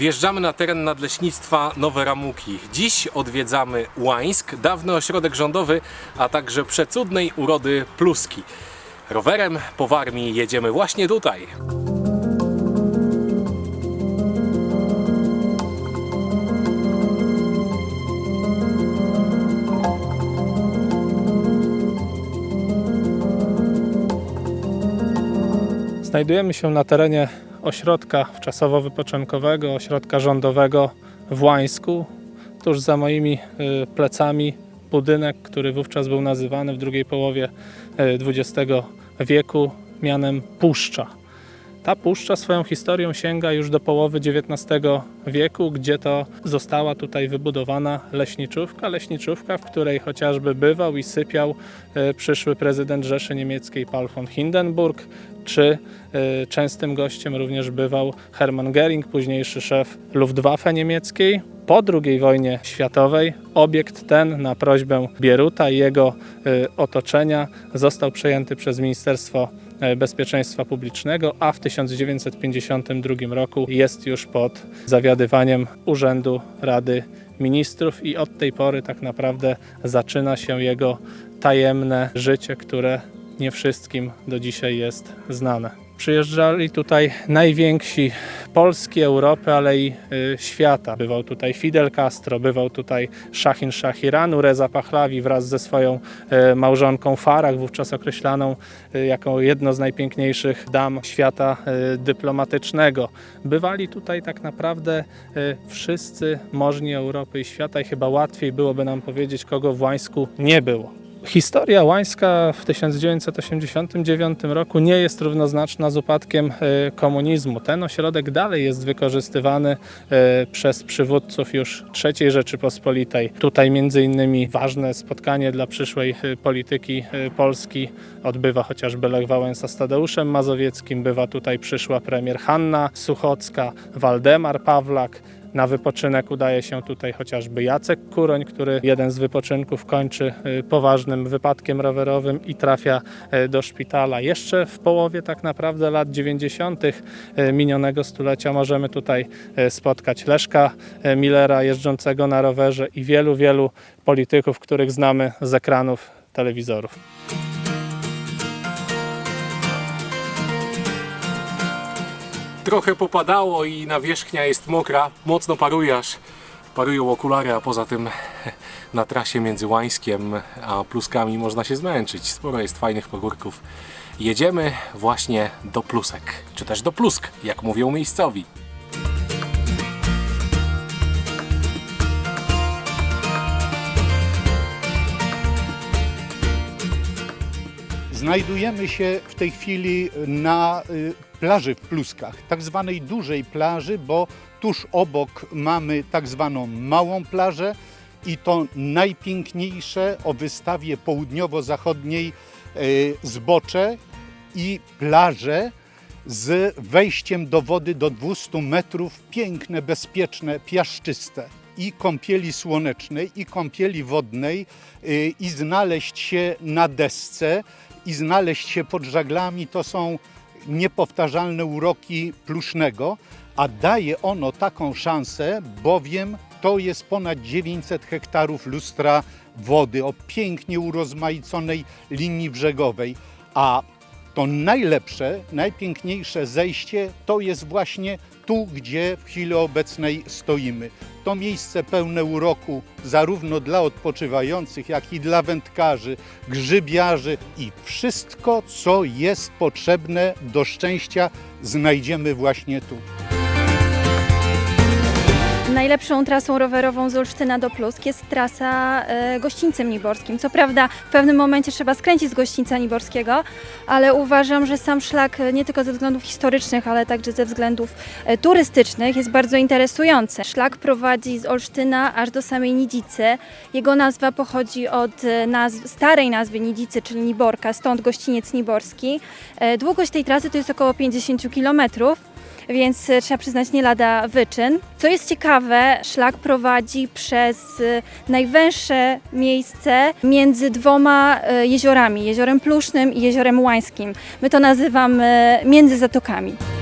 Wjeżdżamy na teren nadleśnictwa Nowe Ramuki. Dziś odwiedzamy Łańsk, dawny ośrodek rządowy, a także przecudnej urody Pluski. Rowerem po Warmii jedziemy właśnie tutaj. Znajdujemy się na terenie ośrodka wczasowo-wypoczynkowego, ośrodka rządowego w Łańsku. Tuż za moimi y, plecami budynek, który wówczas był nazywany w drugiej połowie y, XX wieku mianem Puszcza. Ta puszcza swoją historią sięga już do połowy XIX wieku, gdzie to została tutaj wybudowana leśniczówka. Leśniczówka, w której chociażby bywał i sypiał e, przyszły prezydent Rzeszy Niemieckiej Paul von Hindenburg, czy e, częstym gościem również bywał Hermann Göring, późniejszy szef Luftwaffe niemieckiej. Po II wojnie światowej obiekt ten na prośbę Bieruta i jego e, otoczenia został przejęty przez Ministerstwo e, Bezpieczeństwa Publicznego, a w 1952 roku jest już pod zawiadywaniem Urzędu Rady Ministrów i od tej pory tak naprawdę zaczyna się jego tajemne życie, które nie wszystkim do dzisiaj jest znane. Przyjeżdżali tutaj najwięksi Polski, Europy, ale i y, świata. Bywał tutaj Fidel Castro, bywał tutaj Szachin Szach Iranu, Reza Pahlavi wraz ze swoją y, małżonką Farah, wówczas określaną y, jako jedno z najpiękniejszych dam świata y, dyplomatycznego. Bywali tutaj tak naprawdę y, wszyscy możni Europy i świata i chyba łatwiej byłoby nam powiedzieć, kogo w Łańsku nie było. Historia Łańska w 1989 roku nie jest równoznaczna z upadkiem e, komunizmu. Ten ośrodek dalej jest wykorzystywany e, przez przywódców już III Rzeczypospolitej. Tutaj między innymi ważne spotkanie dla przyszłej e, polityki Polski odbywa chociażby Lech Wałęsa z Tadeuszem Mazowieckim, bywa tutaj przyszła premier Hanna Suchocka, Waldemar Pawlak, na wypoczynek udaje się tutaj chociażby Jacek Kuroń, który jeden z wypoczynków kończy y, poważnym wypadkiem rowerowym i trafia y, do szpitala. Jeszcze w połowie tak naprawdę lat 90. y, minionego stulecia możemy tutaj spotkać Leszka Millera jeżdżącego na rowerze i wielu, wielu polityków, których znamy z ekranów telewizorów. Trochę popadało i nawierzchnia jest mokra, mocno paruje aż parują okulary, a poza tym na trasie między Łańskiem a Pluskami można się zmęczyć. Sporo jest fajnych pagórków. Jedziemy właśnie do Plusek, czy też do Plusk, jak mówią miejscowi. Znajdujemy się w tej chwili na y, plaży w Pluskach, tak zwanej dużej plaży, bo tuż obok mamy tak zwaną małą plażę i to najpiękniejsze o wystawie południowo-zachodniej y, zbocze i plaże z wejściem do wody do 200 metrów, piękne, bezpieczne, piaszczyste. I kąpieli słonecznej, i kąpieli wodnej, y, i znaleźć się na desce, i znaleźć się pod żaglami, to są niepowtarzalne uroki Plusznego, a daje ono taką szansę, bowiem to jest ponad 900 hektarów lustra wody o pięknie urozmaiconej linii brzegowej, a to najlepsze, najpiękniejsze zejście to jest właśnie tu, gdzie w chwili obecnej stoimy. To miejsce pełne uroku zarówno dla odpoczywających, jak i dla wędkarzy, grzybiarzy i wszystko, co jest potrzebne do szczęścia, znajdziemy właśnie tu. Najlepszą trasą rowerową z Olsztyna do Plusk jest trasa e, gościńcem niborskim. Co prawda w pewnym momencie trzeba skręcić z gościńca niborskiego, ale uważam, że sam szlak e, nie tylko ze względów historycznych, ale także ze względów e, turystycznych jest bardzo interesujący. Szlak prowadzi z Olsztyna aż do samej Nidzicy. Jego nazwa pochodzi od e, nazw, starej nazwy Nidzicy, czyli Niborka, stąd gościniec niborski. E, Długość tej trasy to jest około 50 kilometrów więc e, trzeba przyznać nie lada wyczyn. Co jest ciekawe, szlak prowadzi przez e, najwęższe miejsce między dwoma e, jeziorami, jeziorem Plusznym i jeziorem Łańskim. My to nazywamy między zatokami.